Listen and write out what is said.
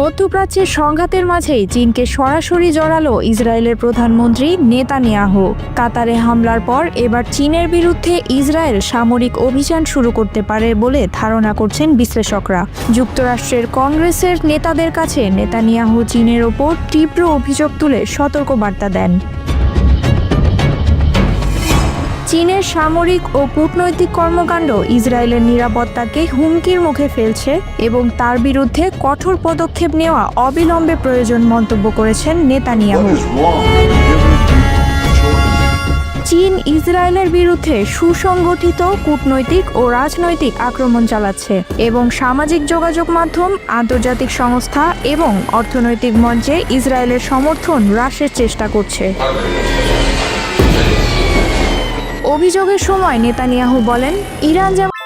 মধ্যপ্রাচ্যের সংঘাতের মাঝেই চীনকে সরাসরি জড়ালো ইসরায়েলের প্রধানমন্ত্রী নেতানিয়াহু। কাতারে হামলার পর এবার চীনের বিরুদ্ধে ইসরায়েল সামরিক অভিযান শুরু করতে পারে বলে ধারণা করছেন বিশ্লেষকরা। যুক্তরাষ্ট্রের কংগ্রেসের নেতাদের কাছে নেতানিয়াহু চীনের ওপর তীব্র অভিযোগ তুলে সতর্কবার্তা দেন। চীনের সামরিক ও কূটনৈতিক কর্মকাণ্ড ইসরায়েলের নিরাপত্তাকে হুমকির মুখে ফেলছে এবং তার বিরুদ্ধে কঠোর পদক্ষেপ নেওয়া অবিলম্বে প্রয়োজন মন্তব্য করেছেন নেতানিয়াহু? চীন ইসরায়েলের বিরুদ্ধে সুসংগঠিত কূটনৈতিক ও রাজনৈতিক আক্রমণ চালাচ্ছে এবং সামাজিক যোগাযোগ মাধ্যম আন্তর্জাতিক সংস্থা এবং অর্থনৈতিক মঞ্চে ইসরায়েলের সমর্থন হ্রাসের চেষ্টা করছে অভিযোগের সময় নেতানিয়াহু বলেন ইরান যেমন